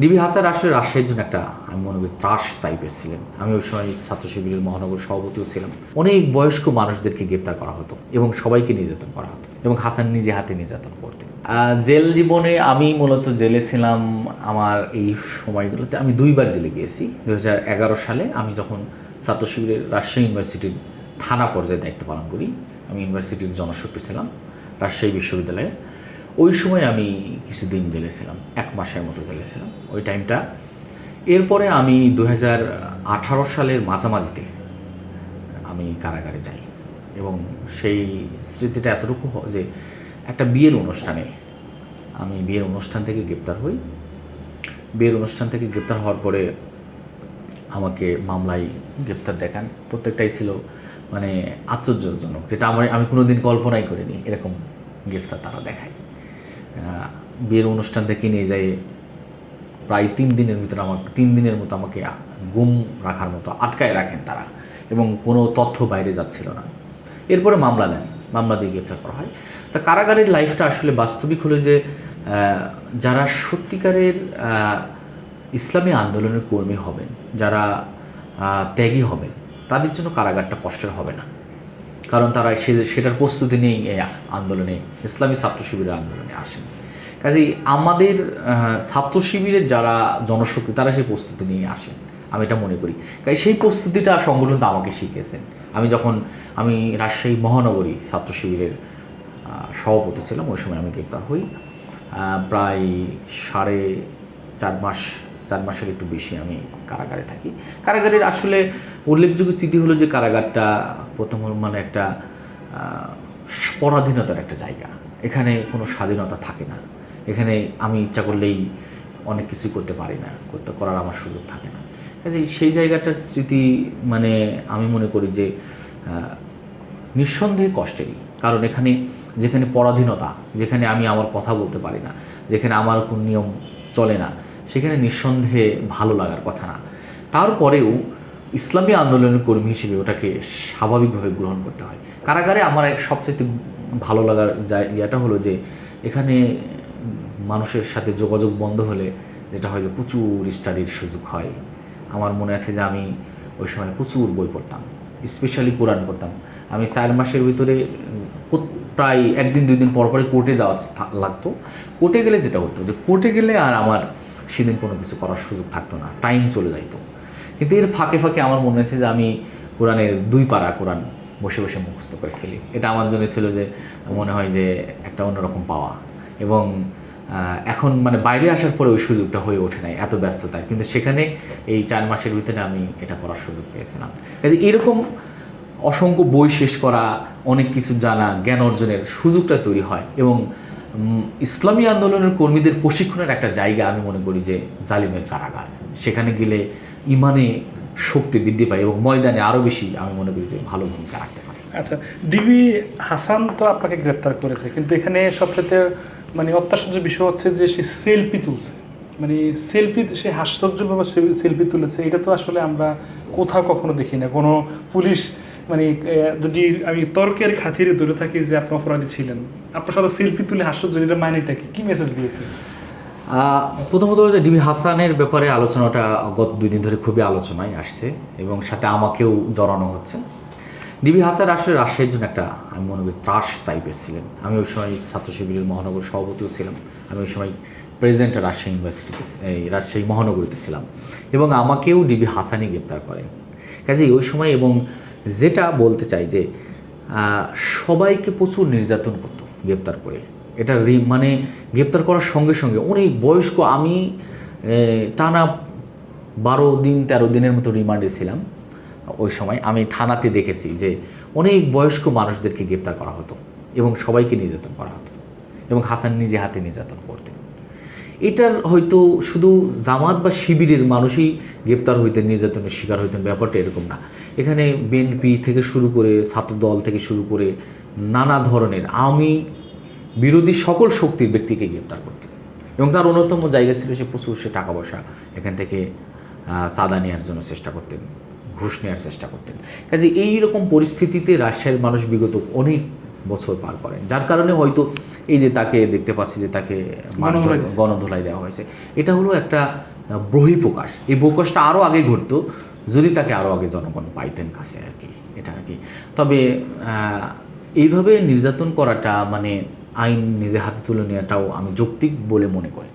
DB Hasan আসলে রাজশাহীর জন্য একটা, আমি মনে করি, ত্রাস টাইপের ছিলেন। আমি ওই সময় ছাত্র শিবিরের মহানগর সভাপতিও ছিলাম। অনেক বয়স্ক মানুষদেরকে গ্রেপ্তার করা হতো এবং সবাইকে নির্যাতন করা হতো এবং হাসান নিজে হাতে নির্যাতন করতেন। জেল জীবনে আমি মূলত জেলে ছিলাম আমার এই সময়গুলোতে। আমি দুইবার জেলে গিয়েছি। দু হাজার এগারো সালে আমি যখন ছাত্র শিবিরের রাজশাহী ইউনিভার্সিটির থানা পর্যায়ে দায়িত্ব পালন করি, আমি ইউনিভার্সিটির জনশক্তি ছিলাম, রাজশাহী বিশ্ববিদ্যালয়ের। ওই সময় আমি কিছুদিন জেলেছিলাম এক মাসের মতো জেলে ছিলাম ওই টাইমটা এরপরে আমি দু সালের মাঝামাঝিতে আমি কারাগারে যাই এবং সেই স্মৃতিটা এতটুকু যে একটা বিয়ের অনুষ্ঠানে আমি বিয়ের অনুষ্ঠান থেকে গ্রেপ্তার হই। বিয়ের অনুষ্ঠান থেকে গ্রেপ্তার হওয়ার পরে আমাকে মামলায় গ্রেপ্তার দেখান। প্রত্যেকটাই ছিল মানে আশ্চর্যজনক, যেটা আমার আমি কোনোদিন কল্পনাই করিনি এরকম গ্রেফতার তারা দেখায়। বিয়ের অনুষ্ঠান থেকে নিয়ে যায়, প্রায় তিন দিনের ভিতরে আমার, তিন দিনের মতো আমাকে গুম রাখার মতো আটকায় রাখেন তারা এবং কোনো তথ্য বাইরে যাচ্ছিল না। এরপরে মামলা দেন, মামলা দিয়ে গ্রেফতার করা হয়। তা কারাগারের লাইফটা আসলে বাস্তবিক হলো যে যারা সত্যিকারের ইসলামী আন্দোলনের কর্মী হবেন, যারা ত্যাগী হবেন, তাদের জন্য কারাগারটা কষ্টের হবে না। কারণ তারা সে সেটার প্রস্তুতি নিয়েই এই আন্দোলনে, ইসলামী ছাত্র শিবিরের আন্দোলনে আসেন। কাজেই আমাদের ছাত্র শিবিরের যারা জনশক্তি, তারা সেই প্রস্তুতি নিয়ে আসেন। আমি এটা মনে করি। কাজে সেই প্রস্তুতিটা সংগঠনটা আমাকে শিখিয়েছেন। আমি যখন, আমি রাজশাহী মহানগরী ছাত্র শিবিরের সভাপতি ছিলাম, ওই সময় আমি গ্রেপ্তার হই। প্রায় সাড়ে চার মাস চার মাসের একটু বেশি আমি কারাগারে থাকি। কারাগারের আসলে উল্লেখযোগ্য স্মৃতি হলো যে কারাগারটা প্রথম মানে একটা পরাধীনতার একটা জায়গা। এখানে কোনো স্বাধীনতা থাকে না। এখানে আমি ইচ্ছা করলেই অনেক কিছুই করতে পারি না। করতে করার আমার সুযোগ থাকে না। কাজে সেই জায়গাটার স্মৃতি মানে আমি মনে করি যে নিঃসন্দেহে কষ্টেরই। কারণ এখানে যেখানে পরাধীনতা, যেখানে আমি আমার কথা বলতে পারি না, যেখানে আমার কোনো নিয়ম চলে না সেখানে নিঃসন্দেহে ভালো লাগার কথা না। তারপরেও ইসলামী আন্দোলনের কর্মী হিসেবে ওটাকে স্বাভাবিকভাবে গ্রহণ করতে হয়। কারাগারে আমার এক সবচেয়ে ভালো লাগার যা- ইয়েটা হলো যে, এখানে মানুষের সাথে যোগাযোগ বন্ধ হলে যেটা হয় যে প্রচুর স্টাডির সুযোগ হয়। আমার মনে আছে যে আমি ওই সময় প্রচুর বই পড়তাম স্পেশালি কোরআন পড়তাম। আমি চার মাসের ভিতরে প্রায় একদিন দুই দিন পর পরে কোর্টে যাওয়া লাগতো। কোর্টে গেলে যেটা হতো যে, কোর্টে গেলে আর আমার সেদিন কোনো কিছু করার সুযোগ থাকতো না টাইম চলে যাইতো। কিন্তু এর ফাঁকে ফাঁকে আমার মনে হচ্ছে যে আমি কোরআনের দুই পারা কোরআন বসে বসে মুখস্থ করে ফেলি। এটা আমার জন্য ছিল যে মনে হয় যে একটা অন্যরকম পাওয়া। এবং এখন মানে বাইরে আসার পরে ওই সুযোগটা হয়ে ওঠে নাই, এত ব্যস্ততায়। কিন্তু সেখানে এই চার মাসের ভিতরে আমি এটা করার সুযোগ পেয়েছিলাম। কাজে এরকম অসংখ্য বই শেষ করা, অনেক কিছু জানা, জ্ঞান অর্জনের সুযোগটা তৈরি হয়। এবং ইসলামী আন্দোলনের কর্মীদের প্রশিক্ষণের একটা জায়গা আমি মনে করি যে জালিমের কারাগার। সেখানে গেলে ইমানে শক্তি বৃদ্ধি পায় এবং ময়দানে আরও বেশি আমি মনে করি যে ভালো ভূমিকা রাখতে পারে। আচ্ছা ডিবি হাসান তো আপনাকে গ্রেপ্তার করেছে, কিন্তু এখানে সবচেয়ে মানে অত্যাশ্চর্য বিষয় হচ্ছে যে সে সেলফি তুলছে। মানে সেলফি সে হাস্যজ্জ্বলভাবে সেলফি তুলেছে, এটা তো আসলে আমরা কোথাও কখনো দেখি না। কোনো পুলিশ মানে যদি, আমি তর্কের খাতিরে ধরে থাকি যে আপনি অপরাধী ছিলেন। আপনার সাথে সেলফি তুলে এটা মানেটা কি কি মেসেজ দিয়েছে প্রথমত যে ডিবি হাসানের ব্যাপারে আলোচনাটা গত দুই দিন ধরে খুবই আলোচনায় আসছে এবং সাথে আমাকেও জড়ানো হচ্ছে। ডিবি হাসান আসলে রাজশাহীর জন্য একটা, আমি মনে করি, ত্রাস টাইপের ছিলেন। আমি ওই সময় ছাত্র শিবিরের মহানগর সভাপতিও ছিলাম। আমি ওই সময় প্রেজেন্ট রাজশাহী ইউনিভার্সিটিতে এই রাজশাহী মহানগরীতে ছিলাম। এবং আমাকেও ডিবি হাসানই গ্রেপ্তার করেন। কাজেই ওই সময় এবং যেটা বলতে চাই যে সবাইকে প্রচুর নির্যাতন করতো গ্রেপ্তার করে। এটা মানে গ্রেপ্তার করার সঙ্গে সঙ্গে অনেক বয়স্ক আমি টানা বারো দিন, তেরো দিনের মতো রিমান্ডে ছিলাম ওই সময়। আমি থানাতে দেখেছি যে, অনেক বয়স্ক মানুষদেরকে গ্রেপ্তার করা হতো এবং সবাইকে নির্যাতন করা হতো এবং হাসান নিজে হাতে নির্যাতন করতেন। এটার হয়তো শুধু জামাত বা শিবিরের মানুষই গ্রেপ্তার হইতেন, নির্যাতনের শিকার হইতেন, ব্যাপারটা এরকম না। এখানে বিএনপি থেকে শুরু করে, ছাত্রদল থেকে শুরু করে নানা ধরনের আমি বিরোধী সকল শক্তির ব্যক্তিকে গ্রেপ্তার করতেন এবং তার অন্যতম জায়গা ছিল সে প্রচুর সে টাকা পয়সা এখান থেকে চাঁদা নেওয়ার জন্য চেষ্টা করতেন, ঘুষ নেওয়ার চেষ্টা করতেন। কাজে এই রকম পরিস্থিতিতে রাজশাহীর মানুষ বিগত অনেক বছর পার করেন যার কারণে হয়তো এই যে তাকে দেখতে পাচ্ছি যে তাকে গণধোলাই দেওয়া হয়েছে। এটা হলো একটা বহিঃপ্রকাশ এই প্রকাশটা আরও আগে ঘটতো যদি তাকে আরও আগে জনগণ পাইতেন কাছে আর কি এটা আর কি। তবে এইভাবে নির্যাতন করাটা মানে আইন নিজে হাতে তুলে নেওয়াটাও আমি যৌক্তিক বলে মনে করি